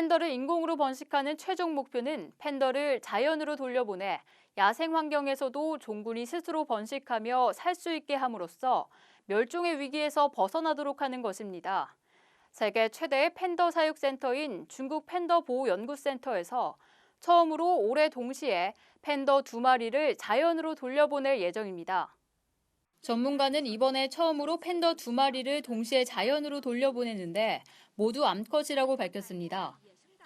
팬더를 인공으로 번식하는 최종 목표는 팬더를 자연으로 돌려보내 야생 환경에서도 종군이 스스로 번식하며 살 수 있게 함으로써 멸종의 위기에서 벗어나도록 하는 것입니다. 세계 최대의 팬더 사육센터인 중국 팬더 보호연구센터에서 처음으로 올해 동시에 팬더 두 마리를 자연으로 돌려보낼 예정입니다. 전문가는 이번에 처음으로 팬더 두 마리를 동시에 자연으로 돌려보내는데 모두 암컷이라고 밝혔습니다.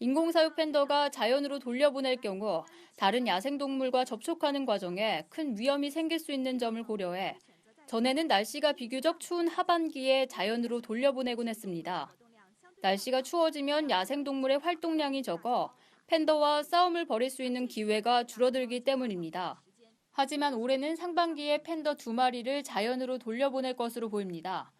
인공사육 팬더가 자연으로 돌려보낼 경우 다른 야생동물과 접촉하는 과정에 큰 위험이 생길 수 있는 점을 고려해 전에는 날씨가 비교적 추운 하반기에 자연으로 돌려보내곤 했습니다. 날씨가 추워지면 야생동물의 활동량이 적어 팬더와 싸움을 벌일 수 있는 기회가 줄어들기 때문입니다. 하지만 올해는 상반기에 팬더 두 마리를 자연으로 돌려보낼 것으로 보입니다.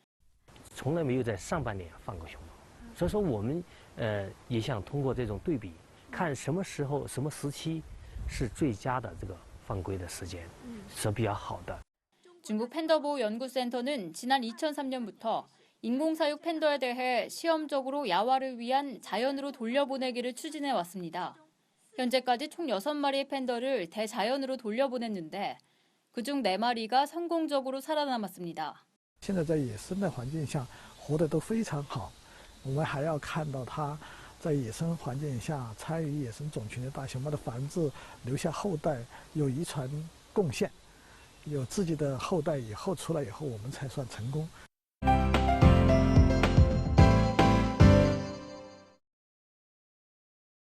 从来没有在上半年放过熊猫， 所以说我们呃也想通过这种对比，看什么时候、什么时期是最佳的这个放归的时间，是比较好的。 중국 팬더보호 연구센터는 지난 2003년부터 인공사육 팬더에 대해 시험적으로 야화를 위한 자연으로 돌려보내기를 추진해 왔습니다. 현재까지 총 6마리의 팬더를 대자연으로 돌려보냈는데 그중 4마리가 성공적으로 살아남았습니다. 现在在野生的环境下活得都非常好， 我们还要看到它在野生环境下参与野生种群的大熊猫的繁殖，留下后代，有遗传贡献，有自己的后代以后出来以后，我们才算成功。